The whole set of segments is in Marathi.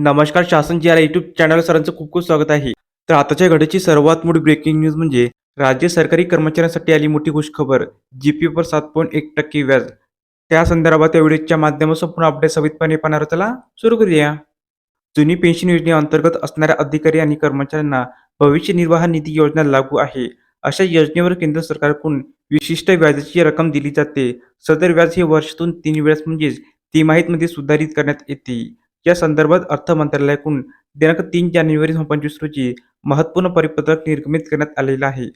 नमस्कार शासन जी आर यूट्यूब चॅनल सरांचं खूप खूप स्वागत आहे. तर आताच्या घडीची सर्वात मोठी ब्रेकिंग न्यूज म्हणजे राज्य सरकारी कर्मचाऱ्यांसाठी आली मोठी खुशखबर जीपीवर सात पॉईंट एक टक्के व्याज. त्या संदर्भात या व्हिडिओच्या माध्यमातून संपूर्ण अपडेट सवितपणे पाहणार त्याला सुरू करूया. जुनी पेन्शन योजनेअंतर्गत असणाऱ्या अधिकारी आणि कर्मचाऱ्यांना भविष्य निर्वाह निधी योजना लागू आहे. अशा योजनेवर केंद्र सरकारकडून विशिष्ट व्याजाची रक्कम दिली जाते. सदर व्याज हे वर्षातून तीन वेळेस म्हणजेच तिमाहीतमध्ये सुधारित करण्यात येते. या संदर्भात अर्थ मंत्रालयाकडून दिनांक तीन जानेवारी दोन पंचवीस रोजी महत्त्वपूर्ण परिपत्रक निर्गमित करण्यात आलेलं आहे.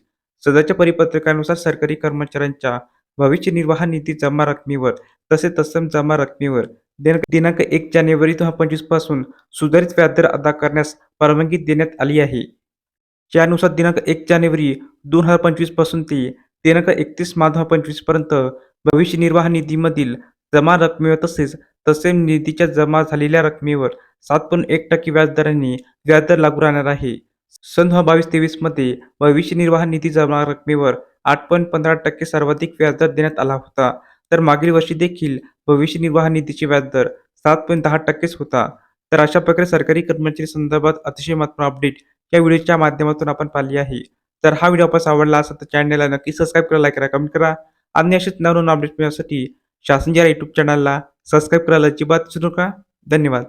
सदरच्या परिपत्रकानुसार सरकारी कर्मचाऱ्यांच्या भविष्य निर्वाह निधी जमा रकमेवर तसेच तत्सम जमा रकमेवर दिनांक दिनांक एक जानेवारी दोन हजार पंचवीसपासून सुधारित व्याजदर अदा करण्यास परवानगी देण्यात आली आहे. यानुसार दिनांक एक जानेवारी दोन हजार पंचवीसपासून ते दिनांक एकतीस मार्च दोन हजार पंचवीसपर्यंत भविष्य निर्वाह निधीमधील जमा रकमेवर तसेच तसेच निधीच्या जमा झालेल्या रकमेवर सात पॉईंट एक टक्के व्याजदराने व्याजदर लागू राहणार आहे. सन दोन बावीस तेवीसमध्ये भविष्य निर्वाह निधी जमा रकमेवर आठ पॉईंट पंधरा टक्के सर्वाधिक व्याजदर देण्यात आला होता. तर मागील वर्षी देखील भविष्य निर्वाह निधीचे व्याजदर सात पॉईंट दहा टक्केच होता. तर अशा प्रकारे सरकारी कर्मचारी संदर्भात अतिशय महत्त्वपूर्ण अपडेट या व्हिडिओच्या माध्यमातून आपण पाहिली आहे. तर हा व्हिडिओ आपण आवडला असेल तर चॅनलला नक्की सबस्क्राईब करा लाईक करा कमेंट करा. आणि असेच नवनवीन अपडेट मिळण्यासाठी शासन यूट्यूब चॅनलला सबस्क्राईब करायला अजिबात विसरू नका. धन्यवाद.